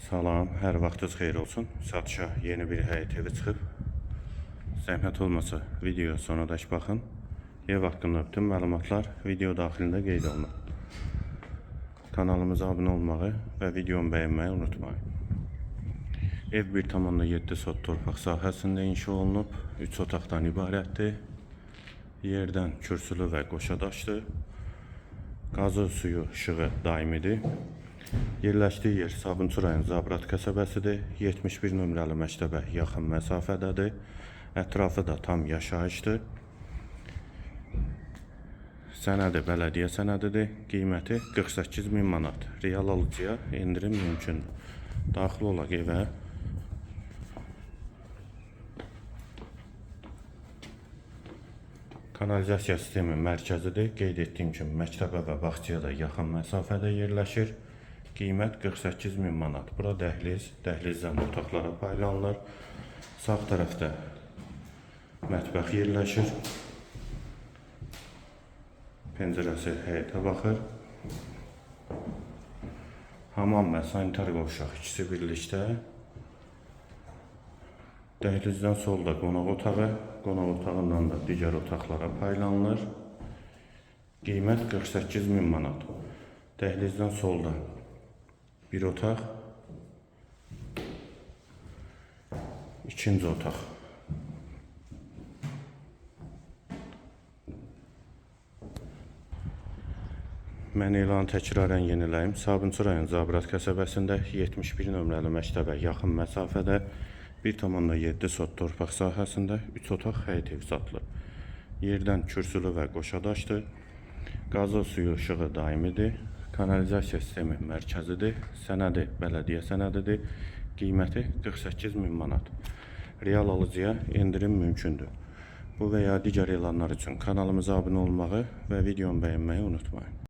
Salam, hər vaxtınız xeyir olsun. Satışa yeni bir həyət evi çıxıb. Zəhmət olmasa videoya sonradək baxın. Ev haqqında bütün məlumatlar video daxilində qeyd olunur. Kanalımıza abunə olmağı və videomu bəyənməyi unutmayın. Ev 1,7 sot torpaq sahəsində inşa olunub. 3 otaqdan ibarətdir. Yerdən kürsülü və qoşadaşdır. Qazı suyu işığı daimidir. Yerləşdiyi yer Sabunçu rayon Zabrat qəsəbəsidir. 71 nömrəli məktəbə yaxın məsafədədir. Ətrafı da tam yaşayışdır. Sənədi bələdiyyə sənədidir. Qiyməti 48 min manat. Real alıcıya endirim mümkündür. Daxil olaq evə. Kanalizasiya sistemi mərkəzidir. Qeyd etdiyim kimi məktəbə və bağçaya da yaxın məsafədə yerləşir. Qiymət 48 min manat. Bura dəhliz, dəhlizdən otaqlara paylanılır. Sağ tərəfdə mətbəx yerləşir. Pəncərəsi həyətə baxır. Hamam və sanitar qovşaq ikisi birlikdə. Dəhlizdən solda qonaq otağı, qonaq otağından da digər otaqlara paylanılır. Qiymət 48 min manat. Dəhlizdən solda bir otaq, ikinci otaq. Mən elanı təkrarən yeniləyim. Sabunçu rayon Zabrat qəsəbəsində 71 nömrəli məktəbə yaxın məsafədə 1,7 sot torpaq sahəsində 3 otaq həyət evi satılır. Yerdən kürsülü və qoşadaşdır. Qazı suyu işığı daimidir. Kanalizasiya sistemi mərkəzidir. Sənədi bələdiyyə sənədidir. Qiyməti 48 min manat. Real alıcıya endirim mümkündür. Bu və ya digər elanlar üçün kanalımıza abunə olmağı və videomu bəyənməyi unutmayın.